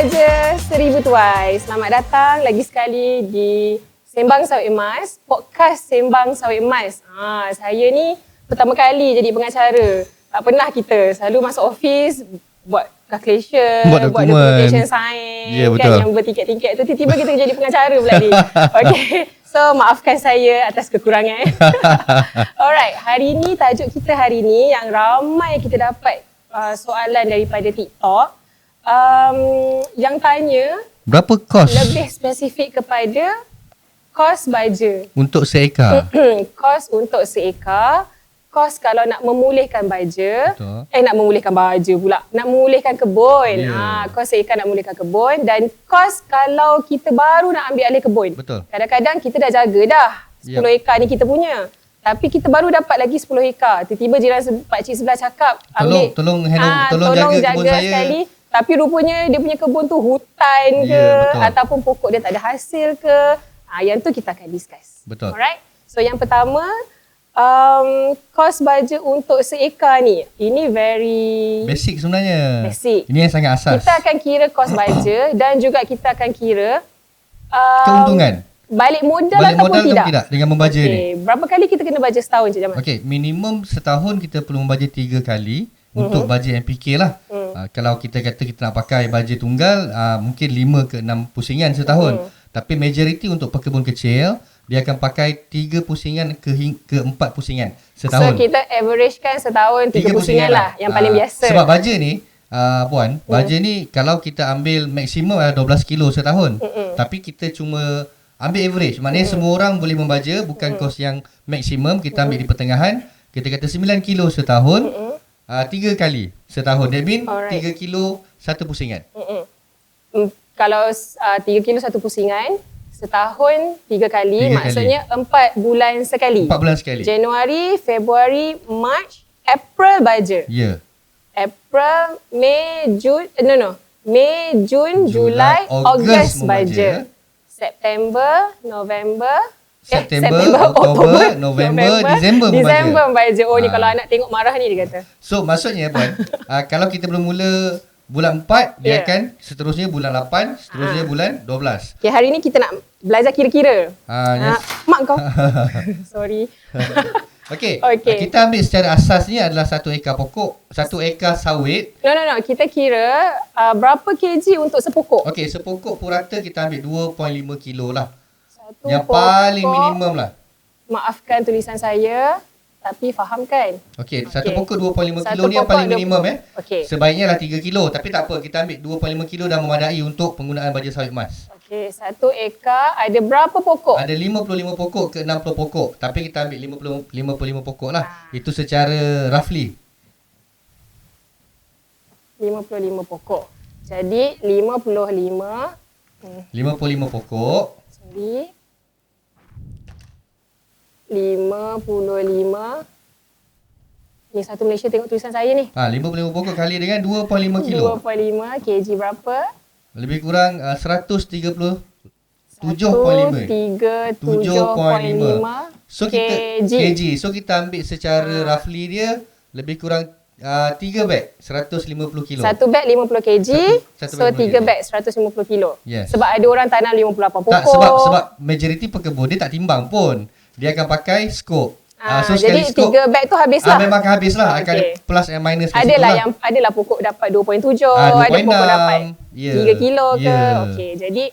Baja Seribu Tuai. Selamat datang lagi sekali di Sembang Sawit Emas, podcast Sembang Sawit Emas. Ha, saya ni pertama kali jadi pengacara. Tak pernah kita selalu masuk office buat calculation, Buat buat documentation sign, Ya, kan betul. yang bertingkat-tingkat tu tiba-tiba kita jadi pengacara pula ni. Okay. So maafkan saya atas kekurangan. Alright, hari ni tajuk kita hari ni yang ramai kita dapat uh, soalan daripada TikTok um, yang tanya Berapa kos lebih spesifik kepada kos baja. untuk seekar? kos untuk seekar, kos kalau nak memulihkan baja, Betul. eh nak memulihkan baja pula, nak memulihkan kebun. Ya. Ha, kos seekar nak memulihkan kebun dan kos kalau kita baru nak ambil alih kebun. Betul. Kadang-kadang kita dah jaga dah 10 Yap. ekar ni kita punya. Tapi kita baru dapat lagi 10 ekar. Tiba-tiba jiran se- pakcik sebelah cakap ambil Tolong- tolong handle- Ah, tolong jaga kebun saya. sekali. Tapi rupanya dia punya kebun tu hutan ke Ya, betul. ataupun pokok dia tak ada hasil ke. Ah, yang tu kita akan discuss. Betul. Alright. So yang pertama, um, kos baja untuk seekar ni, ini very Basic sebenarnya. Basic. Ini yang sangat asas. kita akan kira kos baja dan juga kita akan kira um, Keuntungan. Balik modal Balik ataupun modal tidak. tidak dengan membaja ni. Okay. Berapa kali kita kena baja setahun Cik Jamal? Okey, minimum setahun kita perlu membaja tiga kali Mhm. untuk baja MPK lah. Mm. Uh, kalau kita kata kita nak pakai baja tunggal, uh, mungkin lima ke enam pusingan setahun. Mhm. Tapi majoriti untuk pekebun kecil, dia akan pakai tiga pusingan ke, ke empat pusingan setahun. So kita averagekan setahun tiga, pusingan lah. Yang paling Ah, biasa. Sebab baja ni, uh, Puan, baja ni kalau kita ambil maksimum adalah 12 kilo setahun. Mm-mm. Tapi kita cuma ambil average. Maknanya semua orang boleh membaja, bukan kos yang maksimum. Kita ambil di pertengahan. Kita kata 9 kilo setahun, uh, tiga kali setahun. That mean Alright. 3 kilo satu pusingan. Mm-mm. Mm, kalau uh, 3 kilo satu pusingan, setahun tiga kali, Tiga maksudnya empat bulan sekali. 4 bulan sekali. Januari, Februari, March, April baja. Ya. April, Mei, Jun, eh, no no. Mei, Jun, Julai, Julai, Ogos membaja. baja. September, November, September, Oktober, November, Disember membaja. Disember membaja. Oh ni Ah. kalau anak tengok marah ni dia kata. So maksudnya Puan, uh, kalau kita belum mula bulan 4, dia Ya. akan seterusnya bulan 8, seterusnya bulan 12. Okay, hari ni kita nak belajar kira-kira. Ah, Ah, yes. mak kau. Sorry. Okey. Okey. Okay. Kita ambil secara asasnya adalah satu ekar pokok, satu ekar sawit. No, no, no. Kita kira uh, berapa kg untuk sepokok. Okey, sepokok purata kita ambil 2.5 kilo lah. Satu Yang pokok, paling minimum lah. Maafkan tulisan saya, tapi faham kan? Okey, satu pokok 2.5 Satu kilo ni yang pokok paling minimum eh. Okey. Sebaiknya lah 3 kilo. Tapi tak apa, kita ambil 2.5 kilo dah memadai untuk penggunaan baja sawit emas. Okey, satu ekar ada berapa pokok? Ada 55 pokok ke 60 pokok. Tapi kita ambil 50, 55 pokok lah. Itu secara roughly. 55 pokok. Jadi 55 hmm, 55 pokok. sorry. 55 Ni satu Malaysia tengok tulisan saya ni. Ha, 55 pokok kali dengan 2.5 kilo. 2.5 kg berapa? Lebih kurang uh, 137.5. 3, 7.5 So kita kg. kg. So kita ambil secara Ah. roughly dia lebih kurang uh, 3 beg 150 kilo. Satu beg 50 kg, Satu- satu so 50 tiga beg 150 kilo. Yes. Sebab ada orang tanam 58 pokok. tak sebab sebab majoriti pekebun dia tak timbang pun. Dia akan pakai skop. Ah, so jadi skop tiga beg tu habis ah, lah. memang akan habis lah. Akan Okey. ada plus and minus situ Adalah lah. yang adalah pokok dapat 2.7, Ah, ada 2.6. pokok dapat Ya. 3 kilo ke. Ya. Okey, jadi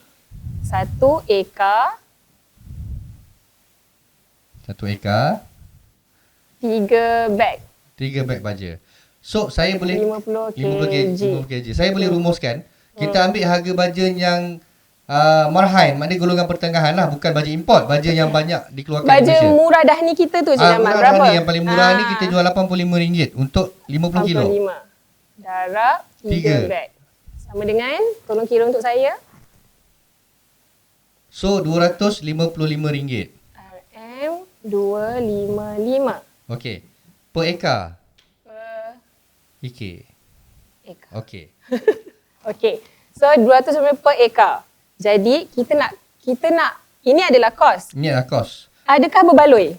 satu ekar Satu ekar, tiga beg. tiga beg baja. So saya boleh 50 50 kg. kg. 50 kg. Saya boleh rumuskan. Kita ambil harga baja yang uh, marhain, maknanya golongan pertengahan lah, bukan baja import, baja yang banyak dikeluarkan Baju di Malaysia. murah dah ni kita tu Cik Ah, Jamal. murah Berapa? ni, yang paling murah ni Ah, kita jual RM85 untuk 50 kilo. 45. Darab Tiga. 3 beg. Sama dengan tolong kira untuk saya. So RM255. RM 255 Okey. Per ekar. per EK. ekar. Okey. Okey. So 200 per ekar. Jadi kita nak kita nak ini adalah kos. Ini adalah kos. Adakah berbaloi?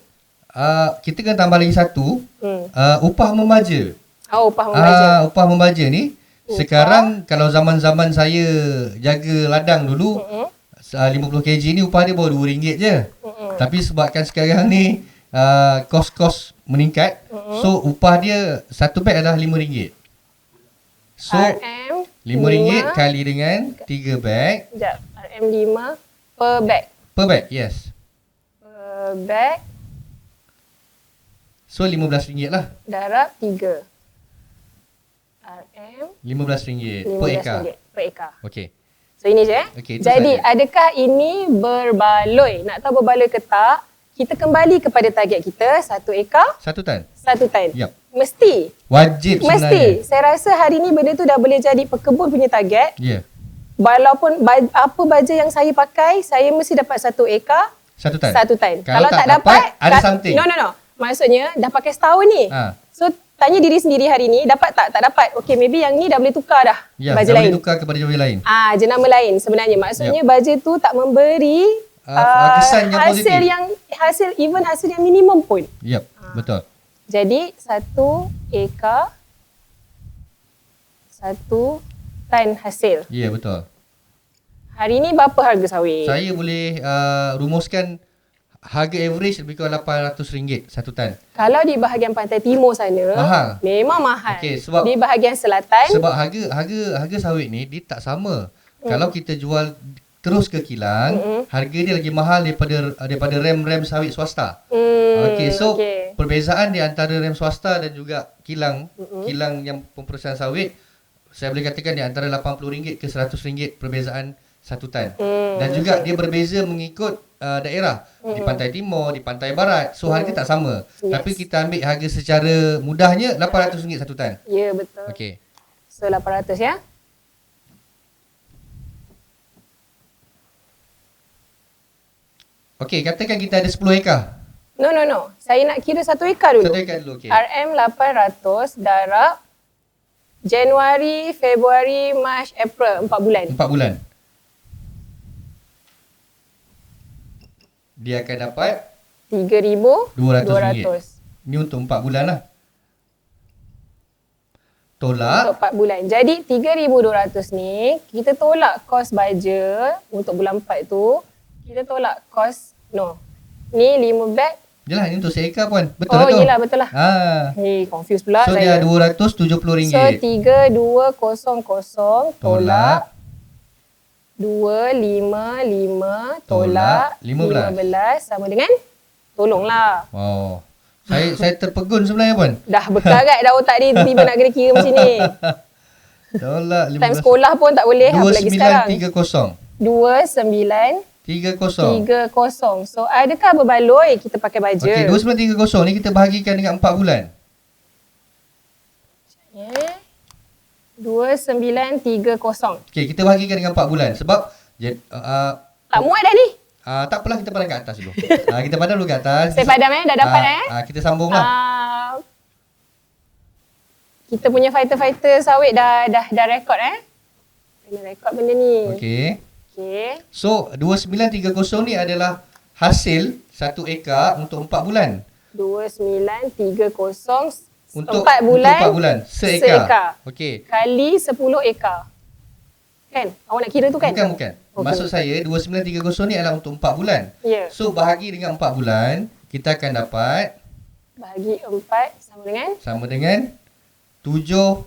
Uh, kita kena tambah lagi satu. Hmm. Uh, upah membaja. Oh, upah membaja. Ah, upah membaja ni Sekarang kalau zaman-zaman saya jaga ladang dulu Mm-mm. uh, 50 kg ni upah dia baru RM2 je. Mm-mm. Tapi sebabkan sekarang ni uh, kos-kos meningkat, so upah dia satu beg adalah RM5. So RM RM5 kali dengan 3 beg Sekejap. RM5 per bag. per beg. Yes. Per bag So RM15 lah. darab 3. RM RM15 per ekar. RM15 per ekar. Okey. So ini je eh. Itu Jadi saja. adakah ini berbaloi? Nak tahu berbaloi ke tak? Kita kembali kepada target kita satu ekar, Satu tan. satu tan. Yap. Mesti. Wajib sebenarnya. Mesti. Saya rasa hari ni benda tu dah boleh jadi pekebun punya target. Ya. Yeah. Walaupun baj- apa baja yang saya pakai, saya mesti dapat satu ekar, Satu tan. satu tan. Kalau, tak, dapat, ada ka- something. No, no, no. Maksudnya dah pakai setahun ni. Ha. So tanya diri sendiri hari ni, dapat tak? Tak dapat. Okay, maybe yang ni dah boleh tukar dah. Ya, baju dah lain. boleh tukar kepada jawab lain. Ah, jenama lain sebenarnya. Maksudnya baju tu tak memberi Ah, ah, kesan yang hasil positif. yang hasil even hasil yang minimum pun. Yep, betul. Jadi satu ekar satu tan hasil. Ya, yeah, betul. Hari ni berapa harga sawit? Saya boleh uh, rumuskan harga average lebih kurang RM800 satu tan. Kalau di bahagian pantai timur sana, Mahal. memang mahal. Okey, sebab- di bahagian selatan, Sebab harga harga harga sawit ni dia tak sama. Kalau kita jual terus ke kilang, Mm-mm. harga dia lagi mahal daripada daripada rem-rem sawit swasta. hmm, Okey, so okey. perbezaan di antara rem swasta dan juga kilang, kilang yang pemperosesan sawit, saya boleh katakan di antara RM80 ke RM100 perbezaan satu tan. Hmm, Dan juga dia berbeza mengikut uh, daerah. Di pantai timur, di pantai barat. So harga tak sama. Yes. Tapi kita ambil harga secara mudahnya RM800 satu tan. Ya, betul. Okey. So 800 ya. Okey, katakan kita ada 10 ekar. No, no, no. Saya nak kira satu ekar dulu. Satu ekar dulu, okey. RM 800 darab Januari, Februari, Mac, April, 4 bulan. 4 bulan. Dia akan dapat RM3,200. RM200. Ni untuk 4 bulan lah. Tolak. Untuk 4 bulan. Jadi RM3,200 ni, kita tolak kos baja untuk bulan 4 tu. Kita tolak kos, no. Ni 5 beg. Yelah, ni untuk seekar pun. Betul oh, lah tu. yelah betul lah. Ha. Hei, confused pula So saya. dia RM270. So 3200 tolak 255 tolak Tolak 15. 15 sama dengan tolonglah. Wow. Saya saya terpegun sebenarnya pun. Dah berkarat dah otak dia tiba-tiba nak kira-kira macam ni. Tolak 15. Time sekolah pun tak boleh apalagi sekarang. 2930. 2930. 30. So adakah berbaloi kita pakai baja? Okey, 2930 ni kita bahagikan dengan 4 bulan. Yeah. 2930. Okey, kita bahagikan dengan 4 bulan sebab uh, uh, Tak muat dah ni. uh, tak apalah kita padam kat atas dulu. uh, kita padam dulu kat atas. Saya padam eh, dah dapat Ah, eh. ah, kita sambung lah. Ah, kita punya fighter-fighter sawit dah dah dah rekod eh. Kena rekod benda ni. Okey. Okey. So 2930 ni adalah hasil satu ekar untuk 4 bulan. 2930 Untuk 4 bulan, Untuk 4 bulan. Seekar. seekar. Okey. kali 10 ekar. Kan? Awak nak kira tu kan? Bukan bukan. Okey. Maksud saya 2930 ni adalah untuk 4 bulan. Ya. So bahagi dengan 4 bulan, kita akan dapat Bahagi 4 sama dengan sama dengan 7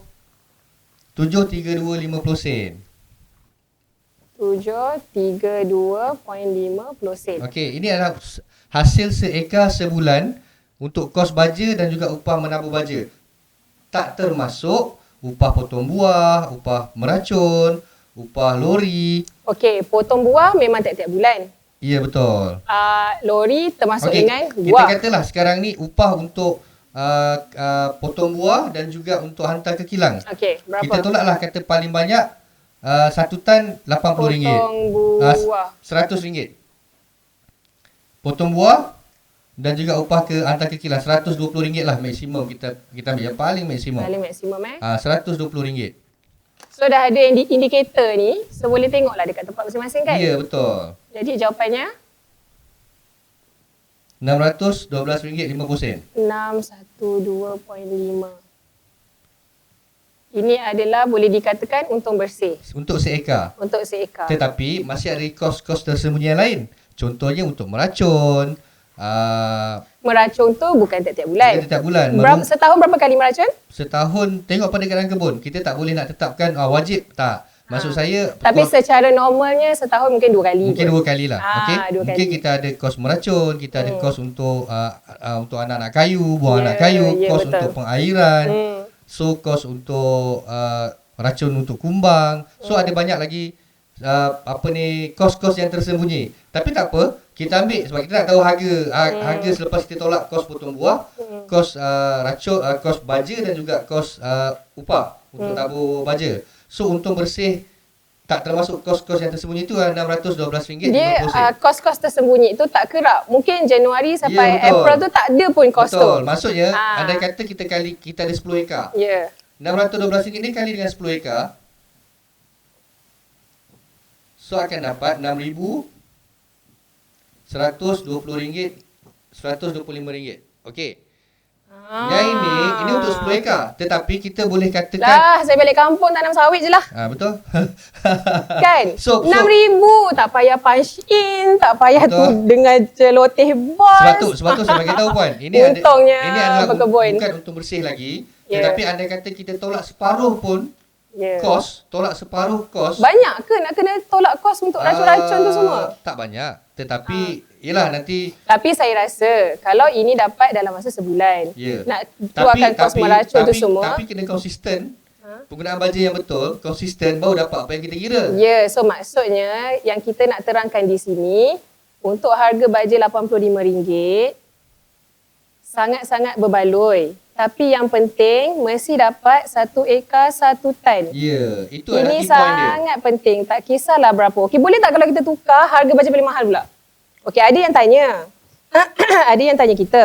73250 sen. 732.50 sen. Okey, ini adalah hasil seekar sebulan untuk kos baja dan juga upah menabur baja. Tak termasuk upah potong buah, upah meracun, upah lori. Okey, potong buah memang tiap-tiap bulan. Ya betul. Uh, lori termasuk Okey, dengan kita buah. katalah sekarang ni upah untuk uh, uh, potong buah dan juga untuk hantar ke kilang. Okey, berapa? Kita tolaklah kata paling banyak uh, satu tan RM80. Potong Ah, buah. RM100. Potong buah dan juga upah ke hantar ke kilang RM120 lah maksimum kita kita ambil yang paling maksimum. Paling maksimum eh. Ah RM120. So dah ada indi- indikator ni, so boleh tengoklah dekat tempat masing-masing kan? Ya betul. Jadi jawapannya RM612.50. 612.5. Ini adalah boleh dikatakan untung bersih untuk seekar. untuk seekar. Tetapi masih ada kos-kos tersembunyi yang lain. Contohnya untuk meracun, uh, Meracun tu bukan tiap-tiap bulan. setiap bulan. Berapa, setahun berapa kali meracun? setahun tengok pada keadaan kebun. Kita tak boleh nak tetapkan ah, wajib tak. Maksud saya Ha. Tapi kos- secara normalnya setahun mungkin dua kali. mungkin kot. dua kali lah. Ah, Okey. dua Mungkin kali. kita ada kos meracun, kita ada kos untuk uh, uh, untuk anak-anak kayu, buang Ya, anak kayu, ya, kos betul. untuk pengairan. Hmm. So kos untuk uh, racun untuk kumbang. So Hmm. ada banyak lagi uh, apa ni kos-kos yang tersembunyi. Tapi tak apa, kita ambil sebab kita nak tahu harga uh, harga selepas kita tolak kos potong buah, Hmm. kos uh, racun, uh, kos baja dan juga kos uh, upah untuk tabur baja. So untung bersih tak termasuk kos-kos yang tersembunyi itu uh, RM612.50 Dia uh, kos-kos tersembunyi tu tak kerap. Mungkin Januari sampai Ya, betul. April tu tak ada pun kos tu. Betul. Maksudnya Ah. andai kata kita kali kita ada 10 ekar. Ya. RM612 ni kali dengan 10 ekar. So akan dapat RM6,120 RM125. Okey. Ah. Yang ini ini untuk 10 ekar. Tetapi kita boleh katakan Lah, saya balik kampung tanam sawit je lah. ah betul. Kan? So- so- RM6,000 tak payah punch in, tak payah tu Betul. dengan celoteh bos. sebab tu sebab tu saya bagi tahu puan. Ini Untungnya ada ini adalah berkebun. bukan untuk bersih lagi. Ya. Tetapi andai kata kita tolak separuh pun Ya. kos, tolak separuh kos. Banyak ke nak kena tolak kos untuk racun-racun tu ah, semua? Tak banyak. Tetapi yelah nanti Tapi saya rasa kalau ini dapat dalam masa sebulan, Ya. nak keluarkan kos meracun tu tapi, semua. Tapi kena konsisten. Ha? Penggunaan baja yang betul, konsisten baru dapat apa yang kita kira. Ya, so maksudnya yang kita nak terangkan di sini untuk harga baja RM85 sangat-sangat berbaloi. Tapi yang penting mesti dapat satu ekar satu tan. Ya, itu adalah Ini key point dia. sangat penting. Tak kisahlah berapa. Okey, boleh tak kalau kita tukar harga baja paling mahal pula? Okey, ada yang tanya. ada yang tanya kita.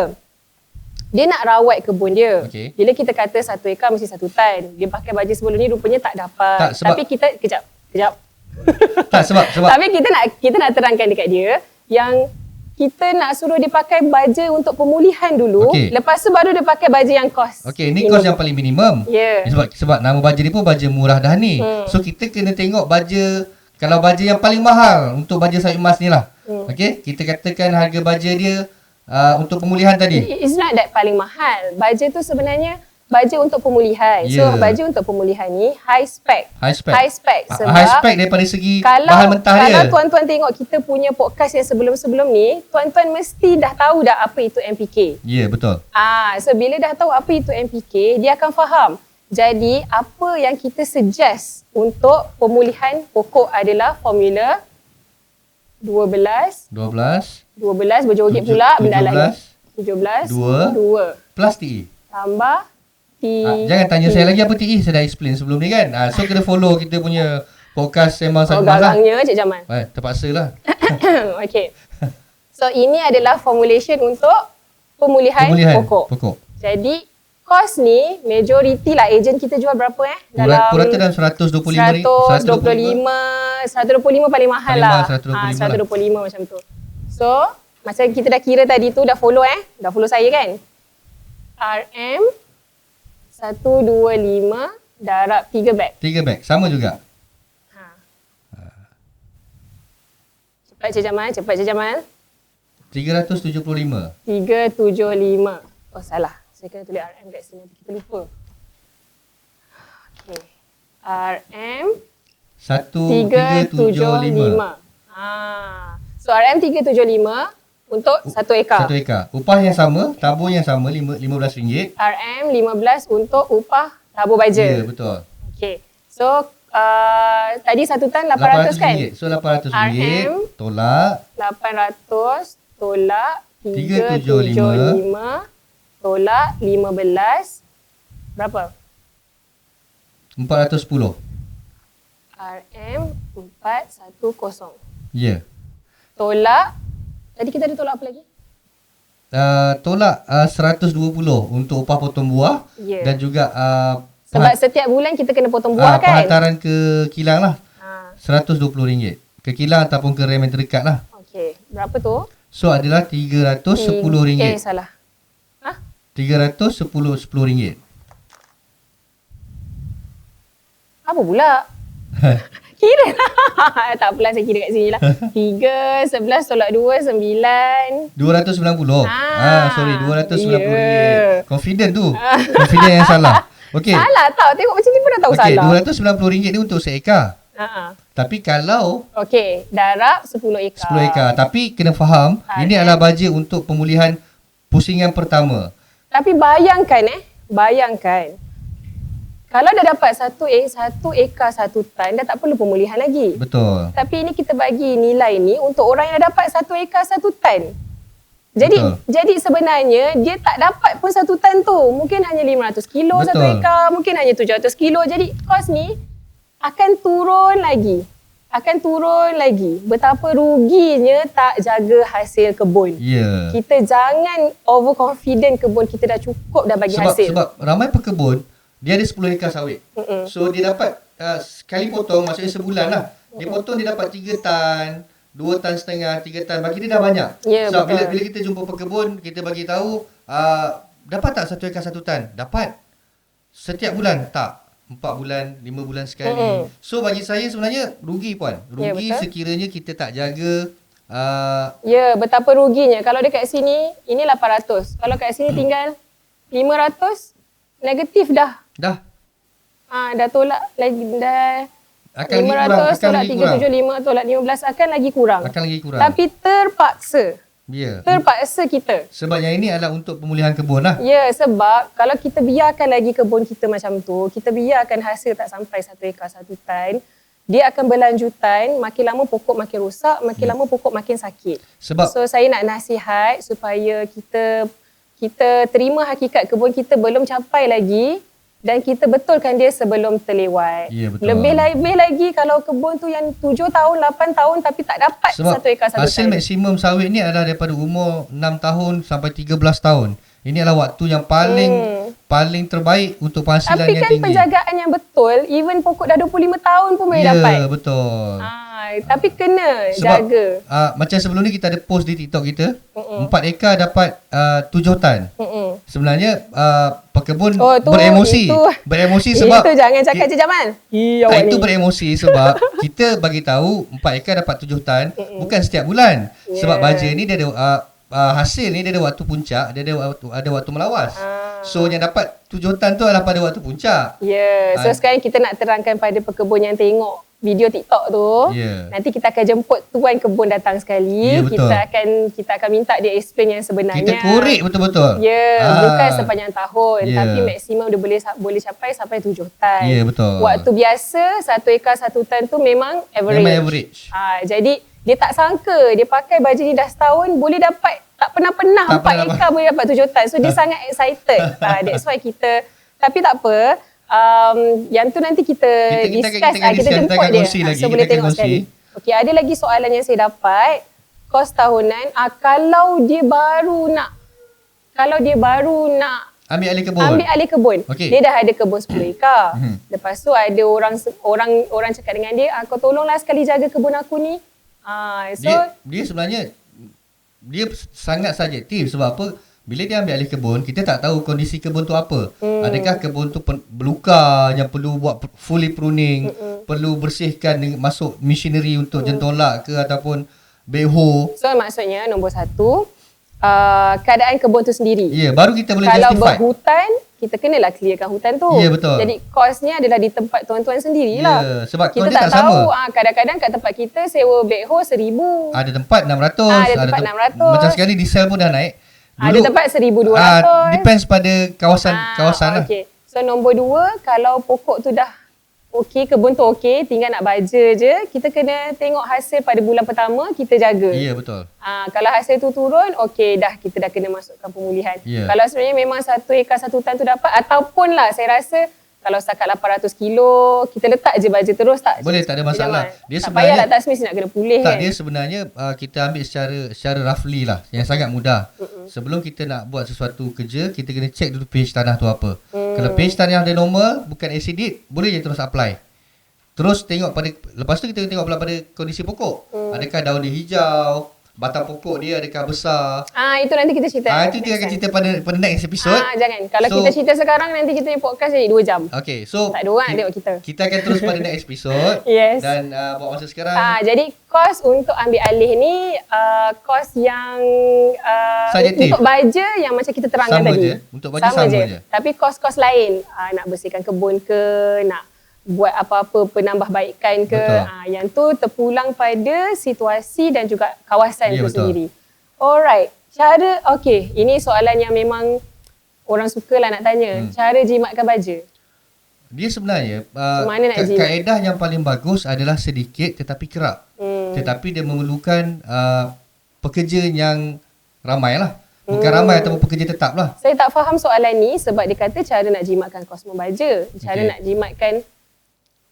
Dia nak rawat kebun dia. Okey. Bila kita kata satu ekar mesti satu tan. Dia pakai baju sebelum ni rupanya tak dapat. Tak, sebab- Tapi kita kejap, kejap. Tak sebab sebab Tapi kita nak kita nak terangkan dekat dia yang kita nak suruh dia pakai baja untuk pemulihan dulu. Okey. Lepas tu baru dia pakai baja yang kos. Okey, ni kos yang paling minimum. Ya. Sebab sebab nama baja ni pun baja murah dah ni. Hmm. So kita kena tengok baja kalau baja yang paling mahal untuk baja sayur emas ni lah. Hmm. Okey, kita katakan harga baja dia uh, untuk pemulihan tadi. It's not that paling mahal. Baja tu sebenarnya baja untuk pemulihan. So Yeah. baju untuk pemulihan ni high spec. High spec. High spec Ah, sebab high spec daripada segi kalau bahan mentah kalau dia. tuan-tuan tengok kita punya podcast yang sebelum-sebelum ni, tuan-tuan mesti dah tahu dah apa itu NPK. Ya, yeah, betul. Ah, so bila dah tahu apa itu NPK, dia akan faham. Jadi apa yang kita suggest untuk pemulihan pokok adalah formula 12 12 12 berjoget pula benda lagi. 17, 17 Dua. 2 plus TE. tambah T Ah, jangan tanya saya lagi apa TE, saya dah explain sebelum ni kan. Ah, so kena follow kita punya podcast Sembang Oh, Sayur Emas lah. garangnya Cik Jamal. Eh, terpaksa lah. okay. So ini adalah formulation untuk pemulihan, Pemulihan pokok. pokok. Jadi kos ni majoriti lah ejen kita jual berapa eh? Pura- Purata dalam 125 ringgit. 125 125 paling mahal Paling lah. mahal, 125 ha, lah. 125 macam tu. So, macam kita dah kira tadi tu dah follow eh. Dah follow saya kan? RM 125 darab 3 beg. 3 beg. Sama juga. Ha. Cepat Cik Jamal, cepat Cik Jamal. 375. 375. Oh salah. Saya kena tulis RM kat sini. Kita lupa. Okay. RM 375. 1375. Ha. So RM 375 untuk satu ekar. Satu ekar. Upah yang sama, tabur yang sama lima- RM15. RM 15 untuk upah tabur baja. Ya, betul. Okay. So uh, tadi satu tan 800, kan? RM800. So RM800 RM. tolak 800 tolak 375 375 tolak 15 berapa? 410. RM 410. Ya. Tolak tadi kita ada tolak apa lagi? Uh, tolak uh, 120 untuk upah potong buah Ya. dan juga uh, Sebab setiap bulan kita kena potong uh, buah kan? penghantaran ke kilang lah Ha, RM120 ke kilang ataupun ke rem yang terdekat lah. okey. Berapa tu? So adalah RM310. Eh, salah. Ha? RM310 RM10. Apa pula? Kira Tak apalah saya kira kat sini lah 3, 11 tolak 2, 9 290. Ah, Ah, sorry 290 ya. ringgit. Confident tu. Confident yang salah. Okey. Salah tau Tengok macam ni pun dah tahu Okey, salah RM290 ni untuk seekar. uh-huh. Tapi kalau Okey Darab 10 ekar 10 ekar, tapi kena faham Ah, ini adalah bajet untuk pemulihan pusingan pertama. Tapi bayangkan eh Bayangkan Kalau dah dapat satu, eh, satu ekar satu tan Dah tak perlu pemulihan lagi Betul. Tapi ini kita bagi nilai ni Untuk orang yang dah dapat satu ekar satu tan jadi Betul. jadi sebenarnya dia tak dapat pun satu tan tu. Mungkin hanya 500 kilo satu Betul. ekar, mungkin hanya 700 kilo. Jadi kos ni akan turun lagi. Akan turun lagi. Betapa ruginya tak jaga hasil kebun. Ya. Kita jangan overconfident kebun kita dah cukup dah bagi sebab hasil. sebab ramai pekebun dia ada 10 ekar sawit. Mm-mm. So dia dapat uh, sekali potong maksudnya sebulan lah. Dia potong dia dapat 3 tan, 2 tan setengah, 3 tan. Bagi dia dah banyak. Ya, Sebab betul. bila bila kita jumpa pekebun, kita bagi tahu uh, dapat tak satu ekar satu tan? Dapat. Setiap bulan? Tak. 4 bulan, 5 bulan sekali. Mm-mm. So bagi saya sebenarnya rugi puan. Ya, Rugi betul. sekiranya kita tak jaga uh, Ya, betapa ruginya. Kalau dekat sini, ini 800. Kalau kat sini tinggal 500, negatif dah. dah Ha, dah tolak lagi, dah akan lagi 500 kurang, akan tolak lagi kurang. 375 tolak 15 akan lagi kurang. Akan lagi kurang. Tapi terpaksa. Ya. Terpaksa kita. Sebab yang ini adalah untuk pemulihan kebun lah. Ya, sebab kalau kita biarkan lagi kebun kita macam tu, kita biarkan hasil tak sampai satu ekar satu tan, dia akan berlanjutan, makin lama pokok makin rosak, makin lama pokok makin sakit. Sebab So saya nak nasihat supaya kita kita terima hakikat kebun kita belum capai lagi dan kita betulkan dia sebelum terlewat. Ya, betul. Lebih lebih lagi kalau kebun tu yang 7 tahun, 8 tahun tapi tak dapat sebab satu ekar satu hasil tan. maksimum sawit ni adalah daripada umur 6 tahun sampai 13 tahun. Ini adalah waktu yang paling Hmm. paling terbaik untuk penghasilan Tapi yang kan tinggi. penjagaan yang betul, even pokok dah 25 tahun pun boleh ya, dapat. betul. Ah, tapi kena Sebab jaga. uh, macam sebelum ni kita ada post di TikTok kita, Mm-mm. 4 ekar dapat uh, 7 tan. Mm-mm. Sebenarnya uh, pekebun Oh, tu, beremosi. itu- beremosi sebab Itu jangan cakap Cik Jamal. Ih, tak, itu beremosi sebab kita bagi tahu 4 ekar dapat 7 tan bukan setiap bulan. Sebab Yeah. baja ni dia ada uh, uh, hasil ni dia ada waktu puncak, dia ada waktu ada waktu melawas. Ah. So yang dapat 7 tan tu adalah pada waktu puncak. Ya, so Ah. sekarang kita nak terangkan pada pekebun yang tengok video TikTok tu. Ya. Nanti kita akan jemput tuan kebun datang sekali. Ya, betul. kita akan kita akan minta dia explain yang sebenarnya. Kita korek betul-betul. Ya, Ah. bukan sepanjang tahun Ya. tapi maksimum dia boleh boleh capai sampai tujuh tan. Ya, betul. Waktu biasa satu ekar satu tan tu memang average. Memang average. Ha, jadi dia tak sangka dia pakai baju ni dah setahun boleh dapat tak pernah-pernah Tak empat pernah ekar boleh dapat tujuh tan. So dia sangat excited. Ha, that's why kita tapi tak apa. Um, yang tu nanti kita, Kita- kita discuss. kita ah, kita discuss, kita jemput akan dia. Ah, lagi, So kita boleh tengok sekali. Okey, ada lagi soalan yang saya dapat. Kos tahunan, ah, kalau dia baru nak, kalau dia baru nak Ambil alih kebun. ambil alih kebun, Okey. dia dah ada kebun 10 ekar. Mhm. Lepas tu ada orang orang orang cakap dengan dia, ah, kau tolonglah sekali jaga kebun aku ni. Ah, so dia dia sebenarnya dia sangat subjektif sebab apa? Bila dia ambil alih kebun kita tak tahu kondisi kebun tu apa. Hmm. adakah kebun tu pen- berluka yang perlu buat fully pruning Hmm, perlu bersihkan masuk machinery untuk jentolak ke ataupun backhoe so maksudnya nombor satu, uh, keadaan kebun tu sendiri. ya baru kita boleh Kalau justify. berhutan, kita kenalah clearkan hutan tu. Ya, betul. Jadi kosnya adalah di tempat tuan-tuan sendirilah. Ya, sebab kita tak, tak tahu. sama. Ah, kadang-kadang kat tempat kita sewa backhoe seribu. ada tempat 600 Ah, ada tempat tem- 600. macam sekarang ni diesel pun dah naik Ada tempat 1200. ah, depends pada kawasan Ah, kawasan lah Okay. So nombor dua, kalau pokok tu dah okey, kebun tu okey, tinggal nak baja je, kita kena tengok hasil pada bulan pertama, kita jaga. ya betul Ah, kalau hasil tu turun, okey dah kita dah kena masukkan pemulihan. Ya. Kalau sebenarnya memang satu ekar satu tan tu dapat ataupun lah saya rasa kalau setakat 800 kilo, kita letak je baja terus tak? Boleh, tak ada masalah. Dia Dia tak sebenarnya- payahlah tak semestinya nak kena pulih Tak kan. dia sebenarnya uh, kita ambil secara secara roughly lah yang sangat mudah. Mm-mm. Sebelum kita nak buat sesuatu kerja, kita kena check dulu pH tanah tu apa. Mm. Kalau pH tanah dia normal, bukan acidic, boleh je terus apply. Terus tengok pada lepas tu kita tengok pula pada kondisi pokok. Mm. Adakah daun dia hijau? Batang pokok dia adakah besar. Ah itu nanti kita cerita. Ah itu kita akan cerita pada pada next episode. Ah jangan. Kalau So- kita cerita sekarang nanti kita punya podcast jadi 2 jam. Okay, so Tak ada orang ki- tengok kita. Kita akan terus pada next episode. Yes. Dan uh, buat masa sekarang Ah jadi kos untuk ambil alih ni uh, kos yang uh, untuk baja yang macam kita terangkan Sama tadi. je. Untuk baja sama je. Tapi kos-kos lain uh, nak bersihkan kebun ke, nak buat apa-apa penambahbaikan ke, Betul. uh, yang tu terpulang pada situasi dan juga kawasan Ya, itu betul. sendiri. Alright. Cara okey, ini soalan yang memang orang sukalah nak tanya. Hmm. Cara jimatkan baja. dia sebenarnya uh, Macam mana nak ka- jimat? kaedah yang paling bagus adalah sedikit tetapi kerap. Hmm. Tetapi dia memerlukan uh, pekerja yang ramai lah. Bukan Hmm. ramai ataupun pekerja tetap lah. Saya tak faham soalan ni sebab dia kata cara nak jimatkan kos membaja. Cara Okey. nak jimatkan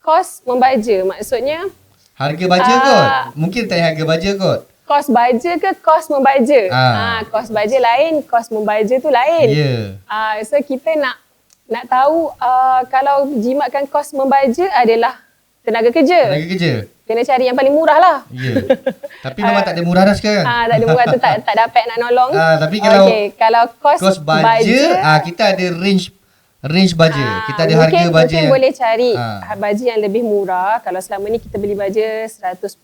kos membaja. Maksudnya Harga baja Ah. kot. Mungkin tanya harga baja kot. kos baja ke kos membaja? Ah. Ah, kos baja lain, kos membaja tu lain. Ya. Yeah. Ah, so kita nak nak tahu uh, kalau jimatkan kos membaja adalah tenaga kerja. Tenaga kerja. Kena cari yang paling murah lah. Ya. Tapi memang tak ada murah dah sekarang. Ah, tak ada murah tu tak tak dapat nak nolong. Ah, tapi kalau okay, kalau kos, Kos baja, ah kita ada range range baja. Ah, kita ada harga mungkin, baja Mungkin yang boleh cari Ah. baja yang lebih murah. Kalau selama ni kita beli baja 110,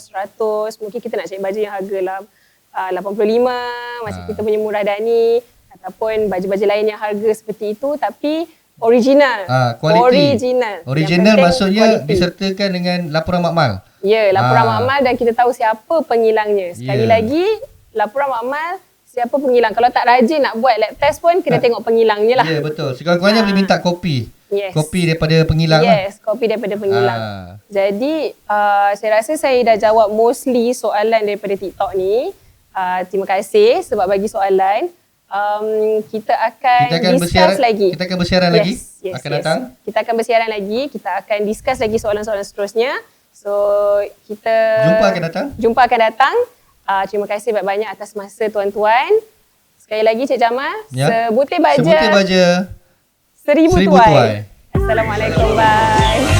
100, mungkin kita nak cari baja yang harga lah uh, 85 macam Ah. kita punya murah dani ataupun baju-baju lain yang harga seperti itu tapi original. Ah, quality. Original. Original maksudnya quality. disertakan dengan laporan makmal. Ya, laporan Ah. makmal dan kita tahu siapa pengilangnya. Sekali Ya. lagi, laporan makmal siapa pengilang. Kalau tak rajin nak buat lab test pun kena Ah. tengok pengilangnya lah. Ya, betul. Sekurang-kurangnya Ah. boleh minta kopi. Yes. Kopi daripada pengilang lah. Yes, kopi daripada pengilang. Ah. Jadi, uh, saya rasa saya dah jawab mostly soalan daripada TikTok ni. Uh, terima kasih sebab bagi soalan. Um, kita akan, Kita akan discuss bersiaran lagi. Kita akan bersiaran lagi. yes, akan yes. datang. Kita akan bersiaran lagi. Kita akan discuss lagi soalan-soalan seterusnya. So, kita... Jumpa akan datang. Jumpa akan datang. Uh, terima kasih banyak-banyak atas masa tuan-tuan. Sekali lagi Cik Jamal, Ya. sebutir baja, Sebutir baja. seribu, seribu tuai. tuai. Assalamualaikum. Bye.